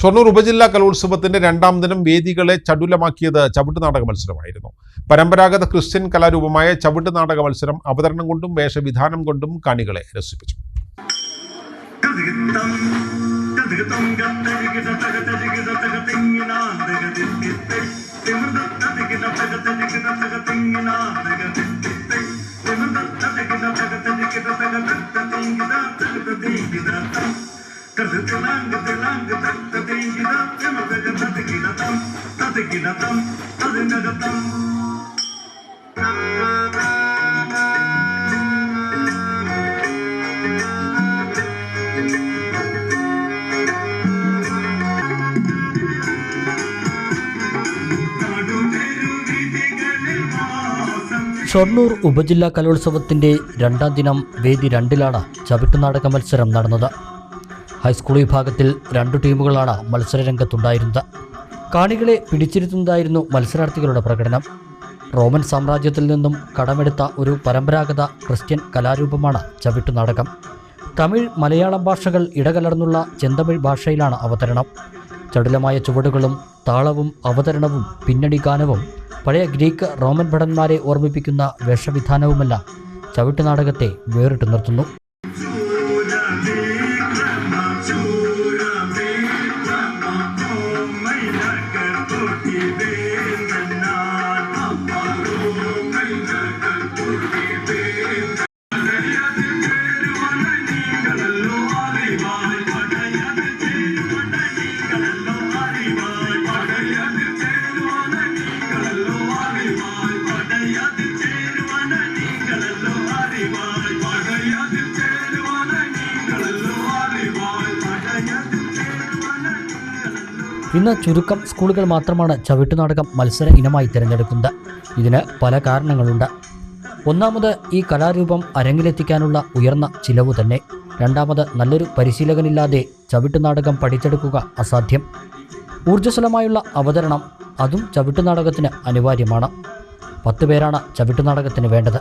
ഷൊർണൂർ ഉപജില്ലാ കലോത്സവത്തിന്റെ രണ്ടാം ദിനം വേദികളെ ചടുലമാക്കിയത് ചവിട്ട് നാടക മത്സരമായിരുന്നു. പരമ്പരാഗത ക്രിസ്ത്യൻ കലാരൂപമായ ചവിട്ട് നാടക മത്സരം അവതരണം കൊണ്ടും വേഷവിധാനം കൊണ്ടും കാണികളെ രസിപ്പിച്ചു. ഷൊർണൂർ ഉപജില്ലാ കലോത്സവത്തിന്റെ രണ്ടാം ദിനം വേദി രണ്ടിലാണ് ചവിട്ടുനാടക മത്സരം നടന്നത്. ഹൈസ്കൂൾ വിഭാഗത്തിൽ രണ്ടു ടീമുകളാണ് മത്സരരംഗത്തുണ്ടായിരുന്നത്. കാണികളെ പിടിച്ചിരുത്തുന്നതായിരുന്നു മത്സരാർത്ഥികളുടെ പ്രകടനം. റോമൻ സാമ്രാജ്യത്തിൽ നിന്നും കടമെടുത്ത ഒരു പരമ്പരാഗത ക്രിസ്ത്യൻ കലാരൂപമാണ് ചവിട്ടുനാടകം തമിഴ് മലയാളം ഭാഷകൾ ഇടകലർന്നുള്ള ചെന്തമിഴ് ഭാഷയിലാണ് അവതരണം. ചടുലമായ ചുവടുകളും താളവും അവതരണവും പിന്നണി ഗാനവും പഴയ ഗ്രീക്ക് റോമൻ ഭടന്മാരെ ഓർമ്മിപ്പിക്കുന്ന വേഷവിധാനവുമെല്ലാം ചവിട്ടുനാടകത്തെ വേറിട്ട് നിർത്തുന്നു. ഇന്ന് ചുരുക്കം സ്കൂളുകൾ മാത്രമാണ് ചവിട്ടുനാടകം മത്സര ഇനമായി തിരഞ്ഞെടുക്കുന്നത്. ഇതിന് പല കാരണങ്ങളുണ്ട്. ഒന്നാമത് ഈ കലാരൂപം അരങ്ങിലെത്തിക്കാനുള്ള ഉയർന്ന ചിലവ് തന്നെ. രണ്ടാമത് നല്ലൊരു പരിശീലകനില്ലാതെ ചവിട്ടുനാടകം പഠിച്ചെടുക്കുക അസാധ്യം. ഊർജസ്വലമായുള്ള അവതരണം അതും ചവിട്ടുനാടകത്തിന് അനിവാര്യമാണ്. പത്ത് പേരാണ് ചവിട്ടുനാടകത്തിന് വേണ്ടത്.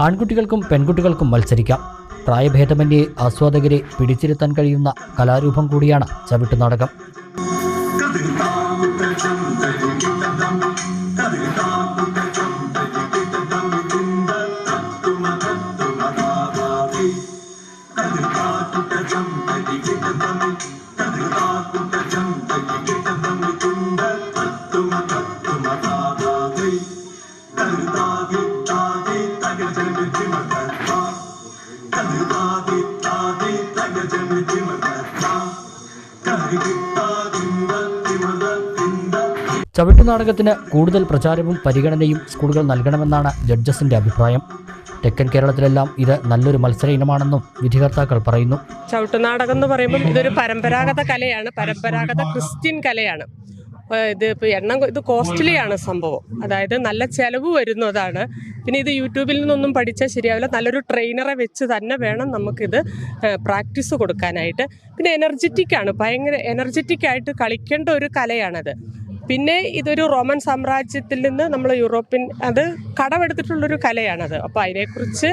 ആൺകുട്ടികൾക്കും പെൺകുട്ടികൾക്കും മത്സരിക്കാം. പ്രായഭേദമന്യേ ആസ്വാദകരെ പിടിച്ചിരുത്താൻ കഴിയുന്ന കലാരൂപം കൂടിയാണ് ചവിട്ടുനാടകം ചവിട്ടുനാടകത്തിന് കൂടുതൽ പ്രചാരവും പരിഗണനയും സ്കൂളുകൾ നൽകണമെന്നാണ് ജഡ്ജസിന്റെ അഭിപ്രായം. തെക്കൻ കേരളത്തിലെല്ലാം ഇത് നല്ലൊരു മത്സര ഇനമാണെന്നും വിധികർത്താക്കൾ പറയുന്നു. ചവിട്ടുനാടകം എന്ന് പറയുമ്പോൾ ഇതൊരു പരമ്പരാഗത കലയാണ് പരമ്പരാഗത ക്രിസ്ത്യൻ കലയാണ്. ഇത് ഇപ്പോൾ എണ്ണം ഇത് കോസ്റ്റ്ലിയാണ് സംഭവം. അതായത് നല്ല ചിലവ് വരുന്നതാണ്. പിന്നെ ഇത് യൂട്യൂബിൽ നിന്നൊന്നും പഠിച്ചാൽ ശരിയാവില്ല. നല്ലൊരു ട്രെയിനറെ വെച്ച് തന്നെ വേണം നമുക്കിത് പ്രാക്ടീസ് കൊടുക്കാനായിട്ട്. പിന്നെ എനർജറ്റിക് ആണ് ഭയങ്കര എനർജറ്റിക് ആയിട്ട് കളിക്കേണ്ട ഒരു കലയാണത്. പിന്നെ ഇതൊരു റോമൻ സാമ്രാജ്യത്തിൽ നിന്ന് നമ്മൾ യൂറോപ്യൻ അത് കടമെടുത്തിട്ടുള്ളൊരു കലയാണത്. അപ്പോൾ അതിനെക്കുറിച്ച്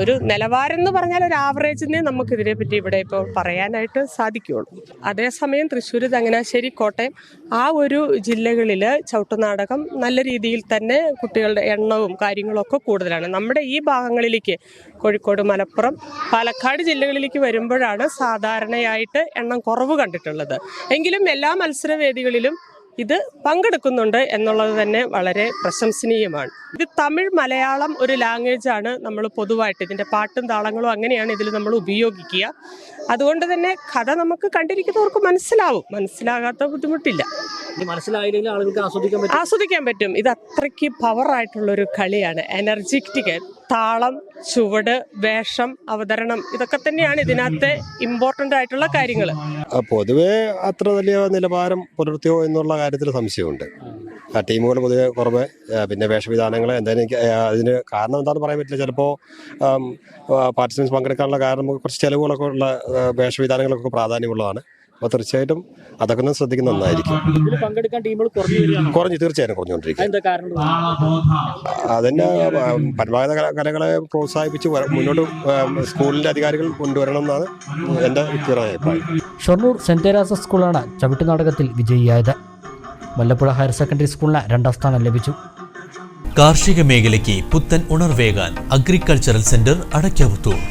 ഒരു നിലവാരം എന്ന് പറഞ്ഞാൽ ഒരു ആവറേജിനെ നമുക്കിതിനെ പറ്റി ഇവിടെ ഇപ്പോൾ പറയാനായിട്ട് സാധിക്കുകയുള്ളൂ. അതേസമയം തൃശ്ശൂർ ചങ്ങനാശ്ശേരി കോട്ടയം ആ ഒരു ജില്ലകളിൽ ചവിട്ടുനാടകം നല്ല രീതിയിൽ തന്നെ കുട്ടികളുടെ എണ്ണവും കാര്യങ്ങളൊക്കെ കൂടുതലാണ്. നമ്മുടെ ഈ ഭാഗങ്ങളിലേക്ക് കോഴിക്കോട് മലപ്പുറം പാലക്കാട് ജില്ലകളിലേക്ക് വരുമ്പോഴാണ് സാധാരണയായിട്ട് എണ്ണം കുറവ് കണ്ടിട്ടുള്ളത്. എങ്കിലും എല്ലാ മത്സരവേദികളിലും ഇത് പങ്കെടുക്കുന്നുണ്ട് എന്നുള്ളത് തന്നെ വളരെ പ്രശംസനീയമാണ്. ഇത് തമിഴ് മലയാളം ഒരു ലാംഗ്വേജ് ആണ് നമ്മൾ പൊതുവായിട്ട് ഇതിന്റെ പാട്ടും താളങ്ങളും അങ്ങനെയാണ് ഇതിൽ നമ്മൾ ഉപയോഗിക്കുക. അതുകൊണ്ട് തന്നെ കഥ നമുക്ക് കണ്ടിരിക്കുന്നവർക്ക് മനസ്സിലാവും. മനസ്സിലാകാത്ത ബുദ്ധിമുട്ടില്ല. മനസ്സിലായില്ലെങ്കിൽ ആളുകൾക്ക് ആസ്വദിക്കാൻ പറ്റും. ആസ്വദിക്കാൻ പറ്റും. ഇത് അത്രയ്ക്ക് പവർ ആയിട്ടുള്ള ഒരു കളിയാണ്. എനർജറ്റിക് താളം ചുവട് വേഷം അവതരണം ഇതൊക്കെ തന്നെയാണ് ഇതിനകത്തെ ഇമ്പോർട്ടന്റ് ആയിട്ടുള്ള കാര്യങ്ങൾ പൊതുവേ അത്ര വലിയ നിലവാരം പുലർത്തിയോ എന്നുള്ള കാര്യത്തിൽ സംശയമുണ്ട്. ആ ടീമുകൾ പൊതുവേ കുറവ് പിന്നെ വേഷവിധാനങ്ങൾ എന്തായാലും എനിക്ക് അതിന് കാരണം എന്താണെന്ന് പറയാൻ പറ്റില്ല. ചിലപ്പോൾ പാർട്ടിസിപ്പൻസ് പങ്കെടുക്കാനുള്ള കാരണം കുറച്ച് ചിലവുകളൊക്കെ ഉള്ള വേഷവിധാനങ്ങളൊക്കെ പ്രാധാന്യമുള്ളതാണ്. അപ്പോൾ തീർച്ചയായിട്ടും അതൊക്കെ ഒന്ന് ശ്രദ്ധിക്കുന്ന നന്നായിരിക്കും. ടീമുകൾ കുറഞ്ഞു കുറഞ്ഞു തീർച്ചയായും കുറഞ്ഞുകൊണ്ടിരിക്കും. അതിന് പരമ്പരാഗത കലകളെ പ്രോത്സാഹിപ്പിച്ച് മുന്നോട്ട് സ്കൂളിന്റെ സ്കൂളിന്റെ അധികാരികൾ കൊണ്ടുവരണം എന്നാണ് എന്റെ വ്യക്തിപരമായ അഭിപ്രായം ഷൊർണൂർ സെന്റ് തെരാസ സ്കൂളാണ് ചവിട്ടുനാടകത്തിൽ വിജയിയായത്. മല്ലപ്പുഴ ഹയർ സെക്കൻഡറി സ്കൂളിന് രണ്ടാം സ്ഥാനം ലഭിച്ചു. കാർഷിക മേഖലയ്ക്ക് പുത്തൻ ഉണർവേകാൻ അഗ്രികൾച്ചറൽ സെന്റർ അടയ്ക്കാവുത്തൂർ